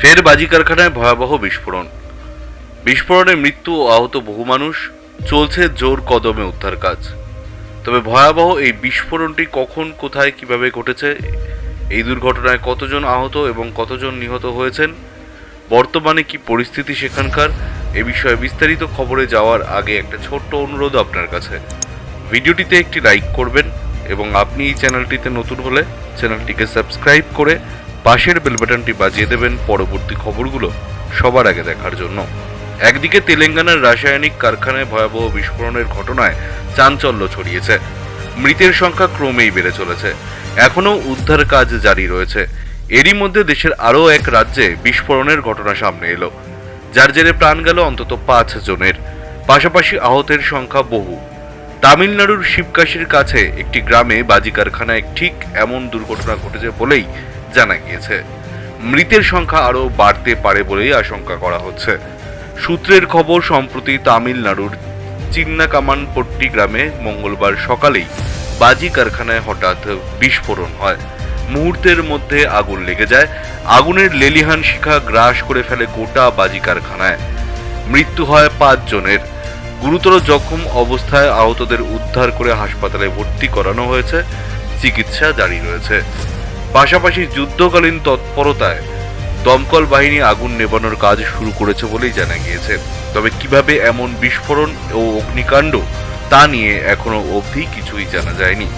ফের বাজি কারখানায় ভয়াবহ বিস্ফোরণ। বিস্ফোরণে মৃত্যু ও আহত বহু মানুষ, চলছে জোর কদমে উদ্ধার কাজ। তবে ভয়াবহ এই বিস্ফোরণটি কখন, কোথায়, কীভাবে ঘটেছে, এই দুর্ঘটনায় কতজন আহত এবং কতজন নিহত হয়েছেন, বর্তমানে কি পরিস্থিতি সেখানকার, এ বিষয়ে বিস্তারিত খবরে যাওয়ার আগে একটা ছোট্ট অনুরোধ আপনার কাছে। ভিডিওটিতে একটি লাইক করবেন এবং আপনি এই চ্যানেলটিতে নতুন হলে চ্যানেলটিকে সাবস্ক্রাইব করে পাশের বেল বাটনটি বাজিয়ে দেবেন পরবর্তী খবরগুলো সবার আগে দেখার জন্য। একদিকে তেলেঙ্গানার রাসায়নিক কারখানায় ভয়াবহ বিস্ফোরণের ঘটনায় চাঞ্চল্য ছড়িয়েছে। মৃতের সংখ্যা ক্রমেই বেড়ে চলেছে। এখনও উদ্ধার কাজ জারি রয়েছে। এরই মধ্যে দেশের আরও এক রাজ্যে বিস্ফোরণের ঘটনা সামনে এলো। যার জেরে প্রাণ গেল অন্তত পাঁচ জনের। পাশাপাশি আহতের সংখ্যা বহু। তামিলনাড়ুর শিবকাশির কাছে একটি গ্রামে বাজি কারখানায় ঠিক এমন দুর্ঘটনা ঘটেছে বলেই জানা গিয়েছে। মৃতের সংখ্যা আরও বাড়তে পারে বলেই আশঙ্কা করা হচ্ছে। সূত্রের খবর, সম্প্রতি তামিলনাড়ুর চিন্নাকামানপট্টি গ্রামে মঙ্গলবার সকালেই বাজি কারখানায় হঠাৎ বিস্ফোরণ হয়। মুহূর্তের মধ্যে আগুন লেগে যায়। আগুনের লেলিহান শিখা গ্রাস করে ফেলে গোটা বাজি কারখানায়। মৃত্যু হয় পাঁচ জনের গুরুতর জখম অবস্থায় আহতদের উদ্ধার করে হাসপাতালে ভর্তি করানো হয়েছে। চিকিৎসা জারি রয়েছে। পাশাপাশি যুদ্ধকালীন তৎপরতায় দমকল বাহিনী আগুন নেবানোর কাজ শুরু করেছে বলেই জানা গিয়েছে। তবে কীভাবে এমন বিস্ফোরণ ও অগ্নিকাণ্ড তা নিয়ে এখনও অবধি কিছুই জানা যায়নি।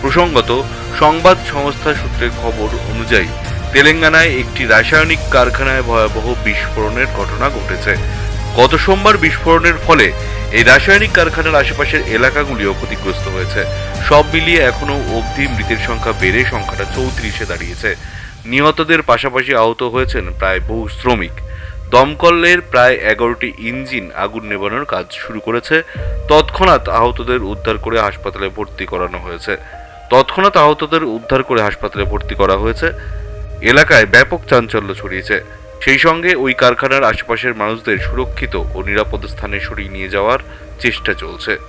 প্রসঙ্গত, সংবাদ সংস্থা সূত্রের খবর অনুযায়ী, তেলেঙ্গানায় একটি রাসায়নিক কারখানায় ভয়াবহ বিস্ফোরণের ঘটনা ঘটেছে। গত সোমবার বিস্ফোরণের ফলে এই রাসায়নিক কারখানার আশেপাশের এলাকাগুলিও ক্ষতিগ্রস্ত হয়েছে। সব মিলিয়ে এখনও অবধি মৃতের সংখ্যা বেড়ে সংখ্যাটা চৌত্রিশে দাঁড়িয়েছে। নিহতদের পাশাপাশি আহত হয়েছেন প্রায় বহু শ্রমিক। দমকলের প্রায় এগারোটি ইঞ্জিন আগুন নেবানোর কাজ শুরু করেছে। তৎক্ষণাৎ আহতদের উদ্ধার করে হাসপাতালে ভর্তি করানো হয়েছে। তৎক্ষণাৎ আহতদের উদ্ধার করে হাসপাতালে ভর্তি করা হয়েছে। এলাকায় ব্যাপক চাঞ্চল্য ছড়িয়েছে। সেই সঙ্গে ওই কারখানার আশেপাশের মানুষদের সুরক্ষিত ও নিরাপদ স্থানে সরিয়ে নিয়ে যাওয়ার চেষ্টা চলছে।